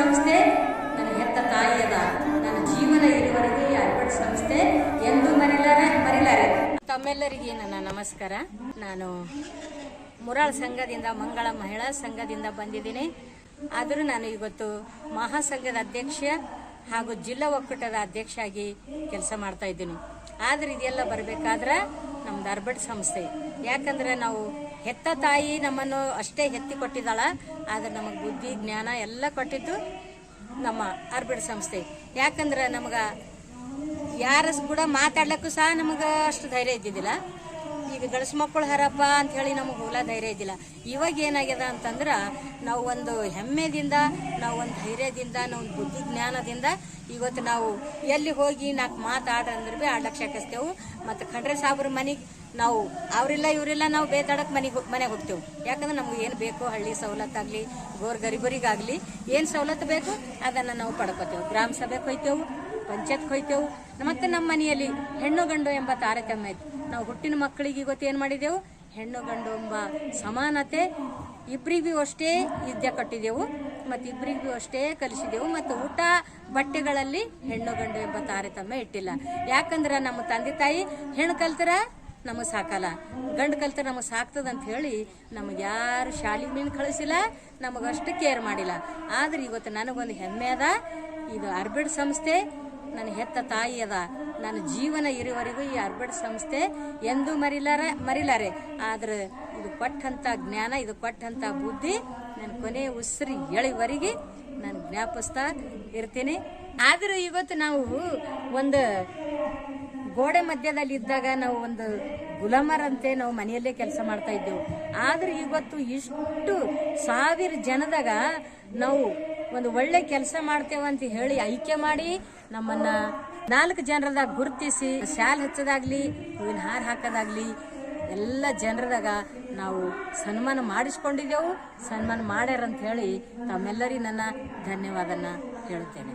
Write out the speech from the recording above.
ಸಂಸ್ಥೆ, ನನ್ನ ಹೆತ್ತ ತಾಯಿಯದ ನನ್ನ ಜೀವನ ಇರುವವರೆಗೆ ಈ ಅರ್ಬಡ್ ಸಂಸ್ಥೆ ಎಂದು ಮರಿಲಾರೆ ಮರಿಲಾರೆ ತಮ್ಮೆಲ್ಲರಿಗೆ ನನ್ನ ನಮಸ್ಕಾರ. ನಾನು ಮುರಾಳ್ ಸಂಘದಿಂದ ಮಂಗಳ ಮಹಿಳಾ ಸಂಘದಿಂದ ಬಂದಿದ್ದೀನಿ. ಆದರೂ ನಾನು ಇವತ್ತು ಮಹಾಸಂಘದ ಅಧ್ಯಕ್ಷ ಹಾಗೂ ಜಿಲ್ಲಾ ಒಕ್ಕೂಟದ ಅಧ್ಯಕ್ಷ ಆಗಿ ಕೆಲಸ ಮಾಡ್ತಾ ಇದ್ದೀನಿ. ಆದ್ರೆ ಇದೆಲ್ಲ ಬರಬೇಕಾದ್ರೆ ನಮ್ದು ಅರ್ಬಟ್ ಸಂಸ್ಥೆ. ಯಾಕಂದ್ರೆ ನಾವು ಹೆತ್ತ ತಾಯಿ ನಮ್ಮನ್ನು ಅಷ್ಟೇ ಹೆತ್ತಿ ಕೊಟ್ಟಿದ್ದಾಳ. ಆದ್ರೆ ನಮಗೆ ಬುದ್ಧಿ, ಜ್ಞಾನ ಎಲ್ಲ ಕೊಟ್ಟಿದ್ದು ನಮ್ಮ ಆರ್ಬಿಡ್ ಸಂಸ್ಥೆ. ಯಾಕಂದ್ರೆ ನಮಗ ಯಾರ ಕೂಡ ಮಾತಾಡ್ಲಿಕ್ಕೂ ಸಹ ನಮಗೆ ಅಷ್ಟು ಧೈರ್ಯ ಇದ್ದಿದ್ದಿಲ್ಲ. ಈಗ ಗಂಡಸು ಮಕ್ಕಳು ಹರಪ್ಪ ಅಂತ ಹೇಳಿ ನಮಗೆ ಹೋಲ ಧೈರ್ಯ ಇದ್ದಿಲ್ಲ. ಇವಾಗ ಏನಾಗ್ಯದ ಅಂತಂದ್ರೆ ನಾವು ಒಂದು ಹೆಮ್ಮೆದಿಂದ, ನಾವು ಒಂದು ಧೈರ್ಯದಿಂದ, ನಾವು ಒಂದು ಬುದ್ಧಿ ಜ್ಞಾನದಿಂದ ಇವತ್ತು ನಾವು ಎಲ್ಲಿ ಹೋಗಿ ನಾಲ್ಕು ಮಾತಾಡ್ರಿ ಅಂದ್ರೆ ಭೀ ಆಡ್ಲಕ್ಕೆ ಶಕಿಸ್ತೇವೆ ಮತ್ತು ಖಂಡ್ರೆ ಸಾಬ್ರ ಮನೆಗೆ ನಾವು ಅವರಿಲ್ಲ, ಇವರಿಲ್ಲ ನಾವು ಬೇತಾಡಕ್ಕೆ ಮನೆಗೆ ಮನೆಗೆ ಹೋಗ್ತೇವೆ. ಯಾಕಂದ್ರೆ ನಮ್ಗೆ ಏನು ಬೇಕು ಹಳ್ಳಿ ಸವಲತ್ತಾಗಲಿ ಗೋರ್ ಗರಿಬರಿಗಾಗಲಿ ಏನು ಸವಲತ್ತು ಬೇಕು ಅದನ್ನು ನಾವು ಪಡ್ಕೋತೇವೆ. ಗ್ರಾಮ ಸಭೆಗೆ ಹೋಯ್ತೇವೆ. ಪಂಚಾಯತ್ ಹೋಯ್ತೇವು ಮತ್ತೆ ನಮ್ಮ ಮನೆಯಲ್ಲಿ ಹೆಣ್ಣು ಗಂಡು ಎಂಬ ತಾರತಮ್ಯ ಐತಿ ನಾವು ಹುಟ್ಟಿನ ಮಕ್ಕಳಿಗೆ ಇವತ್ತು ಏನು ಮಾಡಿದೆವು? ಹೆಣ್ಣು ಗಂಡು ಎಂಬ ಸಮಾನತೆ ಇಬ್ಬರಿಗೂ ಅಷ್ಟೇ ವಿದ್ಯೆ ಕಟ್ಟಿದೆವು. ಮತ್ತು ಇಬ್ಬರಿಗೂ ಅಷ್ಟೇ ಕಲಿಸಿದೆವು. ಮತ್ತು ಊಟ ಬಟ್ಟೆಗಳಲ್ಲಿ ಹೆಣ್ಣು ಗಂಡು ಎಂಬ ತಾರತಮ್ಯ ಇಟ್ಟಿಲ್ಲ. ಯಾಕಂದ್ರೆ ನಮ್ಮ ತಂದೆ ತಾಯಿ, ಹೆಣ್ಣು ಕಲ್ತರ ನಮಗೆ ಸಾಕಲ್ಲ. ಗಂಡು ಕಲ್ತರ ನಮಗೆ ಸಾಕ್ತದ ಅಂತ ಹೇಳಿ ನಮಗೆ ಯಾರು ಶಾಲಿ ಮೀನು ಕಳಿಸಿಲ್ಲ ನಮಗಷ್ಟು ಕೇರ್ ಮಾಡಿಲ್ಲ. ಆದ್ರೆ ಇವತ್ತು ನನಗೊಂದು ಹೆಮ್ಮೆ ಅದ. ಇದು ಅರ್ಬಿಡ್ ಸಂಸ್ಥೆ ನನ್ನ ಹೆತ್ತ ತಾಯಿ ಅದ. ನನ್ನ ಜೀವನ ಇರುವವರೆಗೂ ಈ ಅರ್ಬಡ್ ಸಂಸ್ಥೆ ಎಂದೂ ಮರಿಲಾರ, ಮರಿಲಾರೆ. ಆದ್ರೆ ಇದು ಕೊಟ್ಟಂತ ಜ್ಞಾನ, ಇದು ಕೊಟ್ಟಂತ ಬುದ್ಧಿ ನನ್ನ ಕೊನೆ ಉಸಿರಿ ಎಳಿವರೆಗೆ ನಾನು ಜ್ಞಾಪಿಸ್ತಾ ಇರ್ತೀನಿ. ಆದರೂ ಇವತ್ತು ನಾವು ಒಂದು ಗೋಡೆ ಮಧ್ಯದಲ್ಲಿ ಇದ್ದಾಗ ನಾವು ಒಂದು ಗುಲಾಮರಂತೆ ನಾವು ಮನೆಯಲ್ಲೇ ಕೆಲಸ ಮಾಡ್ತಾ ಇದ್ದೆವು. ಆದ್ರೆ ಇವತ್ತು ಇಷ್ಟು ಸಾವಿರ ಜನದಾಗ ನಾವು ಒಂದು ಒಳ್ಳೆ ಕೆಲಸ ಮಾಡ್ತೇವೆ ಅಂತ ಹೇಳಿ ಆಯ್ಕೆ ಮಾಡಿ ನಮ್ಮನ್ನ ನಾಲ್ಕು ಜನರದಾಗ ಗುರುತಿಸಿ, ಶಾಲ್ ಹಚ್ಚದಾಗ್ಲಿ, ಹೂವಿನ ಹಾರ ಹಾಕೋದಾಗ್ಲಿ, ಎಲ್ಲ ಜನರದಾಗ ನಾವು ಸನ್ಮಾನ ಮಾಡಿಸ್ಕೊಂಡಿದ್ದೆವು. ಸನ್ಮಾನ ಮಾಡ್ಯಾರಂತ ಹೇಳಿ ತಮ್ಮೆಲ್ಲರಿಗೂ ನನ್ನ ಧನ್ಯವಾದನ ಹೇಳ್ತೇನೆ